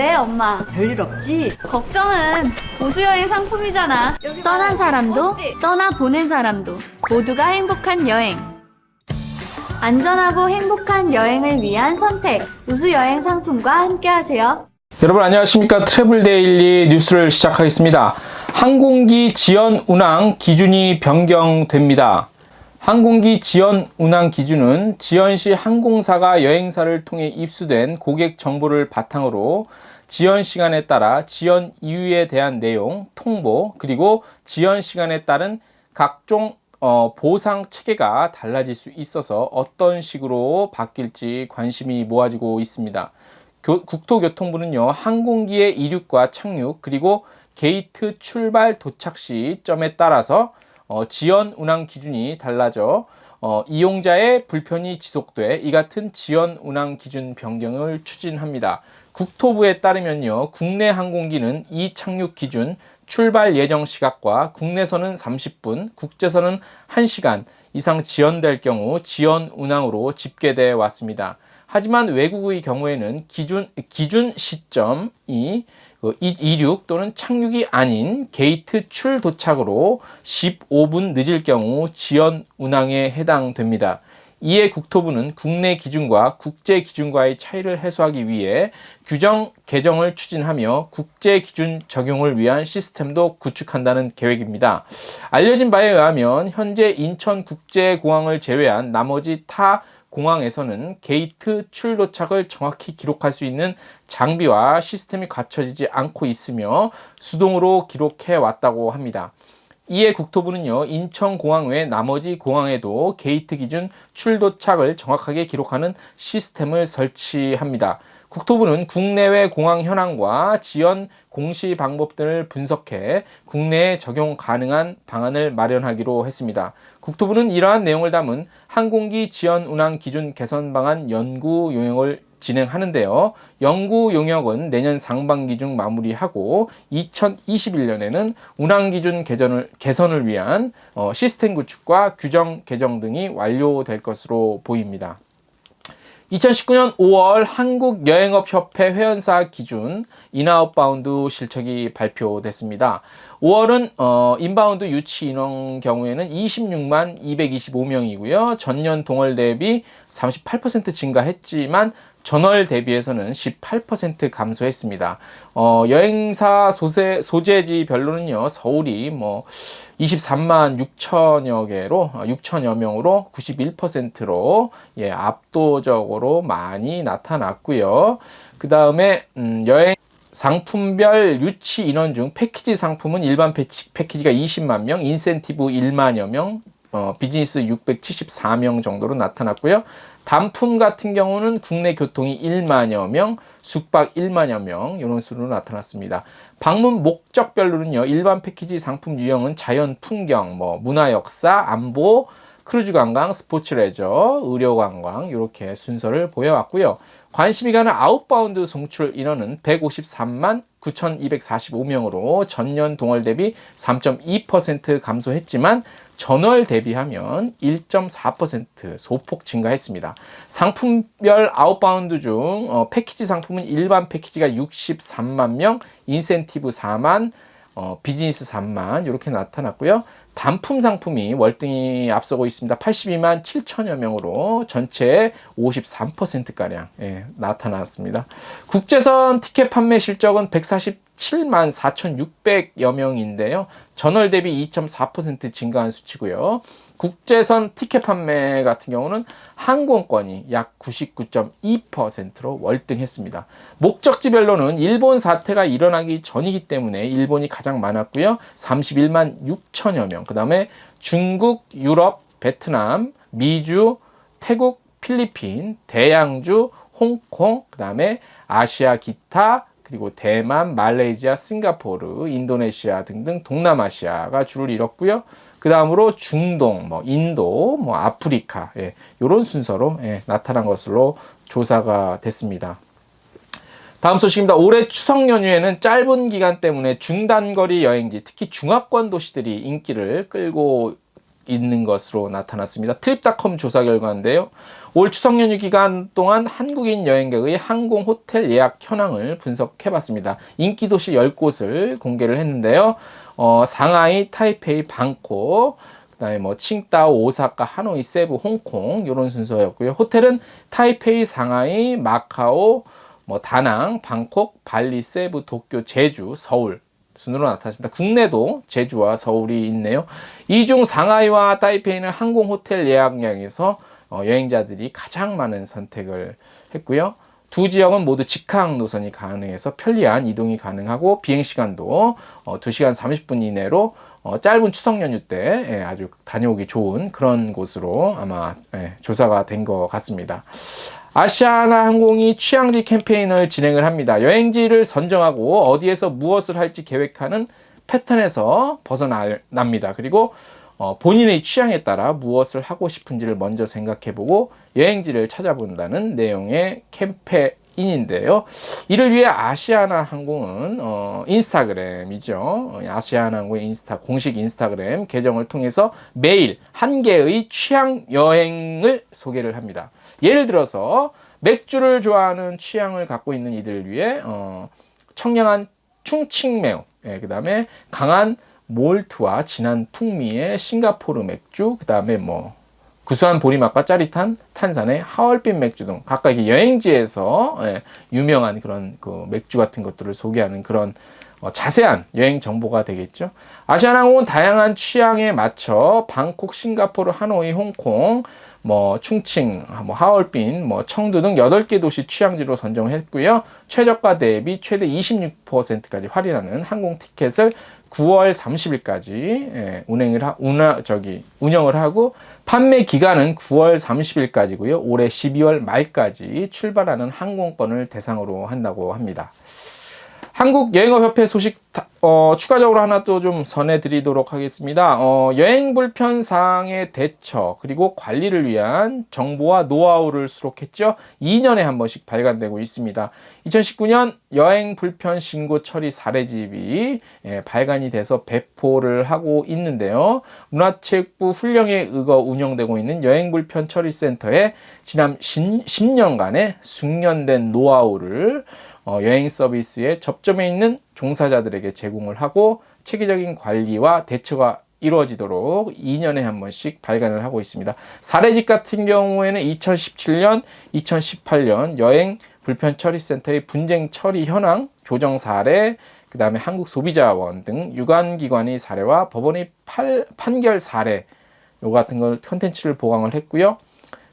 엄마. 별일 없지? 걱정은 우수여행 상품이잖아. 떠난 사람도 떠나 보낸 사람도 모두가 행복한 여행. 안전하고 행복한 여행을 위한 선택. 우수여행 상품과 함께하세요. 여러분 안녕하십니까 트래블 데일리 뉴스를 시작하겠습니다. 항공기 지연 운항 기준이 변경됩니다. 항공기 지연 운항 기준은 지연 시 항공사가 여행사를 통해 입수된 고객 정보를 바탕으로 지연 시간에 따라 지연 이유에 대한 내용, 통보, 그리고 지연 시간에 따른 각종 어, 보상 체계가 달라질 수 있어서 어떤 식으로 바뀔지 관심이 모아지고 있습니다. 교- 국토교통부는요, 항공기의 이륙과 착륙, 그리고 게이트 출발 도착 시점에 따라서 어, 지연 운항 기준이 달라져 어, 이용자의 불편이 지속돼 이 같은 지연 운항 기준 변경을 추진합니다. 국토부에 따르면요, 국내 항공기는 이 착륙 기준 출발 예정 시각과 국내선은 30분, 국제선은 1시간 이상 지연될 경우 지연 운항으로 집계돼 왔습니다. 하지만 외국의 경우에는 기준 기준 시점이 그 이- 이륙 또는 착륙이 아닌 게이트 출 도착으로 15분 늦을 경우 지연 운항에 해당됩니다. 이에 국토부는 국내 기준과 국제 기준과의 차이를 해소하기 위해 규정 개정을 추진하며 국제 기준 적용을 위한 시스템도 구축한다는 계획입니다. 알려진 바에 의하면 현재 인천 국제공항을 제외한 나머지 타 공항에서는 게이트 출도착을 정확히 기록할 수 있는 장비와 시스템이 갖춰지지 않고 있으며 수동으로 기록해 왔다고 합니다. 이에 국토부는요, 인천공항 외 나머지 공항에도 게이트 기준 출도착을 정확하게 기록하는 시스템을 설치합니다. 국토부는 국내외 공항 현황과 지연 공시 방법 등을 분석해 국내에 적용 가능한 방안을 마련하기로 했습니다. 국토부는 이러한 내용을 담은 항공기 지연 운항 기준 개선 방안 연구 용역을 진행하는데요. 연구 용역은 내년 상반기 중 마무리하고 2021년에는 운항 기준 개선을, 개선을 위한 어, 시스템 구축과 규정 개정 등이 완료될 것으로 보입니다. 2019년 5월 한국여행업협회 회원사 기준 인아웃바운드 실적이 발표됐습니다. 5월은 어, 인바운드 유치 인원 경우에는 26만 225명이고요. 전년 동월 대비 38% 증가했지만 전월 대비해서는 18% 감소했습니다. 어, 여행사 소재, 소재지별로는요, 서울이 뭐 23만 6천여 개로, 6천여 명으로 91%로, 예, 압도적으로 많이 나타났고요. 그 다음에, 음, 여행, 상품별 유치 인원 중 패키지 상품은 일반 패치, 패키지가 20만 명, 인센티브 1만여 명, 어, 비즈니스 674명 정도로 나타났고요. 단품 같은 경우는 국내 교통이 1만여 명, 숙박 1만여 명 이런 수로 나타났습니다. 방문 목적별로는요. 일반 패키지 상품 유형은 자연 풍경, 뭐 문화 역사, 안보, 크루즈 관광, 스포츠 레저, 의료 관광 이렇게 순서를 보여왔고요. 관심이 가는 아웃바운드 송출 인원은 153만 9,245명으로 전년 동월 대비 3.2% 감소했지만 전월 대비하면 1.4% 소폭 증가했습니다. 상품별 아웃바운드 중 어, 패키지 상품은 일반 패키지가 63만 명, 인센티브 4만, 어, 비즈니스 3만 이렇게 나타났고요. 단품 상품이 월등히 앞서고 있습니다. 82만 7천여 명으로 전체의 53%가량 예, 나타났습니다. 국제선 티켓 판매 실적은 147만 4,600여 명인데요. 전월 대비 2.4% 증가한 수치고요. 국제선 티켓 판매 같은 경우는 항공권이 약 99.2%로 월등했습니다. 목적지별로는 일본 사태가 일어나기 전이기 때문에 일본이 가장 많았고요. 31만 6천여 명. 그 다음에 중국, 유럽, 베트남, 미주, 태국, 필리핀, 대양주, 홍콩, 그 다음에 아시아 기타, 그리고 대만, 말레이시아, 싱가포르, 인도네시아 등등 동남아시아가 줄을 이뤘고요. 그 다음으로 중동, 뭐 인도, 뭐 아프리카, 예, 이런 순서로 예, 나타난 것으로 조사가 됐습니다. 다음 소식입니다. 올해 추석 연휴에는 짧은 기간 때문에 중단거리 여행지, 특히 중화권 도시들이 인기를 끌고 있는 것으로 나타났습니다. 트립닷컴 조사 결과인데요. 올 추석 연휴 기간 동안 한국인 여행객의 항공 호텔 예약 현황을 분석해 봤습니다. 인기 도시 10곳을 공개를 했는데요. 어, 상하이, 타이페이, 방콕, 그다음에 뭐 칭다오, 오사카, 하노이, 세부, 홍콩 이런 순서였고요. 호텔은 타이페이, 상하이, 마카오, 뭐 다낭, 방콕, 발리, 세부, 도쿄, 제주, 서울 순으로 나타났습니다. 국내도 제주와 서울이 있네요. 이 중 상하이와 타이페이는 항공 호텔 예약량에서 어, 여행자들이 가장 많은 선택을 했고요. 두 지역은 모두 직항 노선이 가능해서 편리한 이동이 가능하고 비행 시간도 어, 2시간 30분 이내로 어, 짧은 추석 연휴 때 예, 아주 다녀오기 좋은 그런 곳으로 아마 예, 조사가 된 것 같습니다. 아시아나 항공이 취향지 캠페인을 진행을 합니다. 여행지를 선정하고 어디에서 무엇을 할지 계획하는 패턴에서 벗어납니다. 그리고 어, 본인의 취향에 따라 무엇을 하고 싶은지를 먼저 생각해보고 여행지를 찾아본다는 내용의 캠페인 인데요. 이를 위해 아시아나 항공은 어, 인스타그램이죠. 어, 아시아나 항공의 인스타 공식 인스타그램 계정을 통해서 매일 한 개의 취향 여행을 소개를 합니다. 예를 들어서 맥주를 좋아하는 취향을 갖고 있는 이들을 위해 어, 청량한 충칭매우, 예, 그 다음에 강한 몰트와 진한 풍미의 싱가포르 맥주, 그 다음에 뭐 구수한 보리맛과 짜릿한 탄산의 하얼빈 맥주 등 각각 이렇게 여행지에서 예, 유명한 그런 그 맥주 같은 것들을 소개하는 그런 어, 자세한 여행 정보가 되겠죠. 아시아나항공은 다양한 취향에 맞춰 방콕, 싱가포르, 하노이, 홍콩, 뭐 충칭, 뭐 하얼빈, 뭐 청두 등 8개 도시 취향지로 선정했고요. 최저가 대비 최대 26%까지 할인하는 항공 티켓을 9월 30일까지 예, 운행을 하, 운하, 저기 운영을 하고 판매 기간은 9월 30일까지고요. 올해 12월 말까지 출발하는 항공권을 대상으로 한다고 합니다. 한국여행업협회 소식 다- 어, 추가적으로 하나 또 좀 전해드리도록 하겠습니다. 어, 여행 불편 사항의 대처 그리고 관리를 위한 정보와 노하우를 수록했죠. 2년에 한 번씩 발간되고 있습니다. 2019년 여행 불편 신고 처리 사례집이 예, 발간이 돼서 배포를 하고 있는데요. 문화체육부 훈령에 의거 운영되고 있는 여행 불편 처리 센터에 지난 10년간의 숙련된 노하우를 어, 여행 서비스에 접점에 있는 종사자들에게 제공을 하고 체계적인 관리와 대처가 이루어지도록 2년에 한 번씩 발간을 하고 있습니다. 사례집 같은 경우에는 2017년, 2018년 여행 불편 처리 센터의 분쟁 처리 현황, 조정 사례, 그 다음에 한국 소비자원 등 유관 기관의 사례와 법원의 팔, 판결 사례, 요 같은 걸 컨텐츠를 보강을 했고요.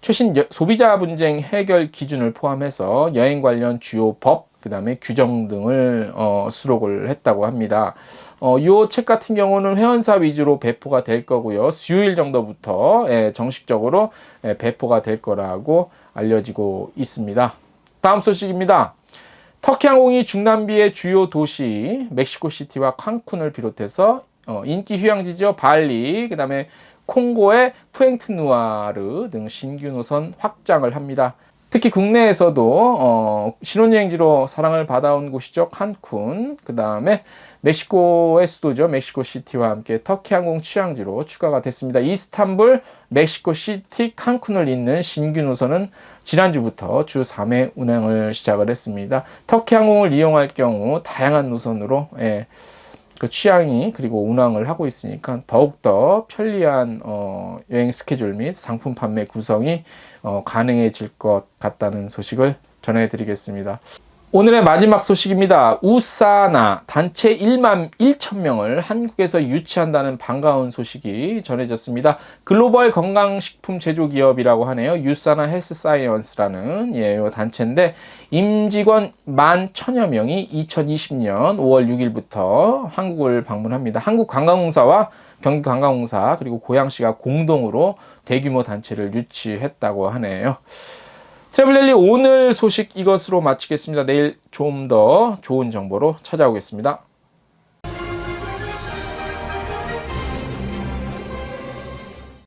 최신 여- 소비자 분쟁 해결 기준을 포함해서 여행 관련 주요 법, 그 다음에 규정 등을 어, 수록을 했다고 합니다. 어, 요책 같은 경우는 회원사 위주로 배포가 될 거고요. 수요일 정도부터 예, 정식적으로 예, 배포가 될 거라고 알려지고 있습니다. 다음 소식입니다. 터키 항공이 중남미의 주요 도시 멕시코 시티와 칸쿤을 비롯해서 어, 인기 휴양지죠 발리 그다음에 콩고의 푸엥트누아르 등 신규 노선 확장을 합니다. 특히 국내에서도 어, 신혼여행지로 사랑을 받아온 곳이죠 칸쿤 그 다음에 멕시코의 수도죠 멕시코 시티와 함께 터키 항공 취향지로 추가가 됐습니다. 이스탄불 멕시코 시티 칸쿤을 잇는 신규 노선은 지난주부터 주 3회 운행을 시작을 했습니다. 터키 항공을 이용할 경우 다양한 노선으로 예, 그 취향이 그리고 운항을 하고 있으니까 더욱더 편리한 어, 여행 스케줄 및 상품 판매 구성이 어, 가능해질 것 같다는 소식을 전해드리겠습니다. 오늘의 마지막 소식입니다. 우사나 단체 1만 1천 명을 한국에서 유치한다는 반가운 소식이 전해졌습니다. 글로벌 건강식품 제조 기업이라고 하네요. 유사나 헬스 사이언스라는 예, 요 단체인데 임직원 만 천여 명이 2020년 5월 6일부터 한국을 방문합니다. 한국관광공사와 경기관광공사 그리고 고양시가 공동으로 대규모 단체를 유치했다고 하네요. 트래블렐리 오늘 소식 이것으로 마치겠습니다. 내일 좀 더 좋은 정보로 찾아오겠습니다.